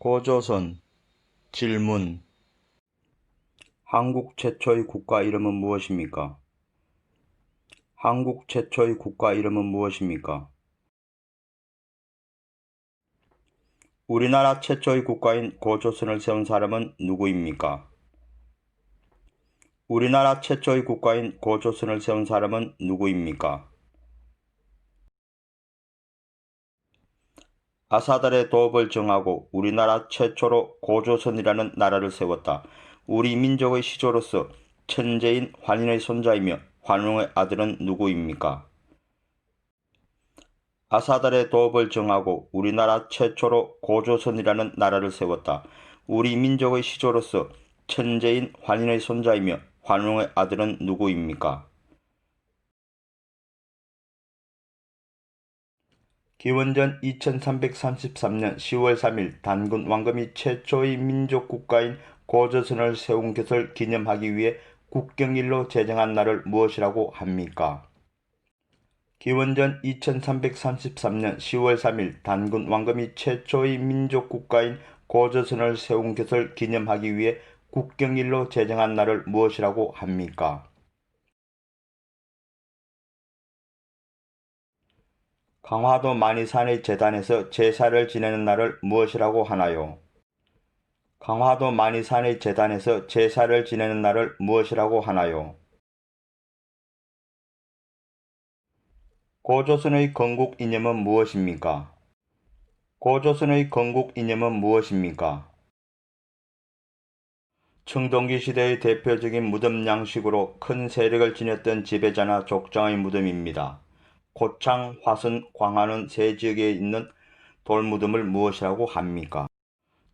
고조선 질문 한국 최초의 국가 이름은 무엇입니까? 한국 최초의 국가 이름은 무엇입니까? 우리나라 최초의 국가인 고조선을 세운 사람은 누구입니까? 우리나라 최초의 국가인 고조선을 세운 사람은 누구입니까? 아사달의 도읍을 정하고 우리나라 최초로 고조선이라는 나라를 세웠다. 우리 민족의 시조로서 천재인 환인의 손자이며 환웅의 아들은 누구입니까? 아사달의 도읍을 정하고 우리나라 최초로 고조선이라는 나라를 세웠다. 우리 민족의 시조로서 천재인 환인의 손자이며 환웅의 아들은 누구입니까? 기원전 2333년 10월 3일 단군 왕금이 최초의 민족 국가인 고조선을 세운 것을 기념하기 위해 국경일로 제정한 날을 무엇이라고 합니까? 기원전 2333년 10월 3일 단군 왕금이 최초의 민족 국가인 고조선을 세운 것을 기념하기 위해 국경일로 제정한 날을 무엇이라고 합니까? 강화도 만이산의 재단에서 제사를 지내는 날을 무엇이라고 하나요? 강화도 만이산의 재단에서 제사를 지내는 날을 무엇이라고 하나요? 고조선의 건국 이념은 무엇입니까? 고조선의 건국 이념은 무엇입니까? 청동기 시대의 대표적인 무덤 양식으로 큰 세력을 지녔던 지배자나 족장의 무덤입니다. 고창, 화순, 광화는 세 지역에 있는 돌무덤을 무엇이라고 합니까?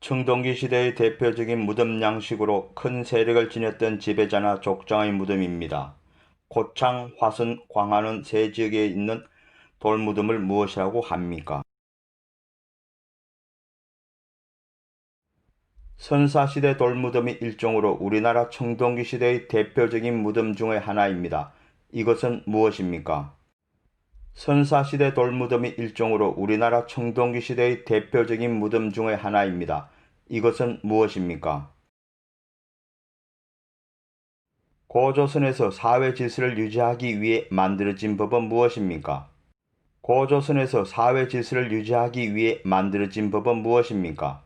청동기 시대의 대표적인 무덤 양식으로 큰 세력을 지녔던 지배자나 족장의 무덤입니다. 고창, 화순, 광화는 세 지역에 있는 돌무덤을 무엇이라고 합니까? 선사시대 돌무덤이 일종으로 우리나라 청동기 시대의 대표적인 무덤 중의 하나입니다. 이것은 무엇입니까? 선사시대 돌무덤이 일종으로 우리나라 청동기 시대의 대표적인 무덤 중의 하나입니다. 이것은 무엇입니까? 고조선에서 사회 질서를 유지하기 위해 만들어진 법은 무엇입니까? 고조선에서 사회 질서를 유지하기 위해 만들어진 법은 무엇입니까?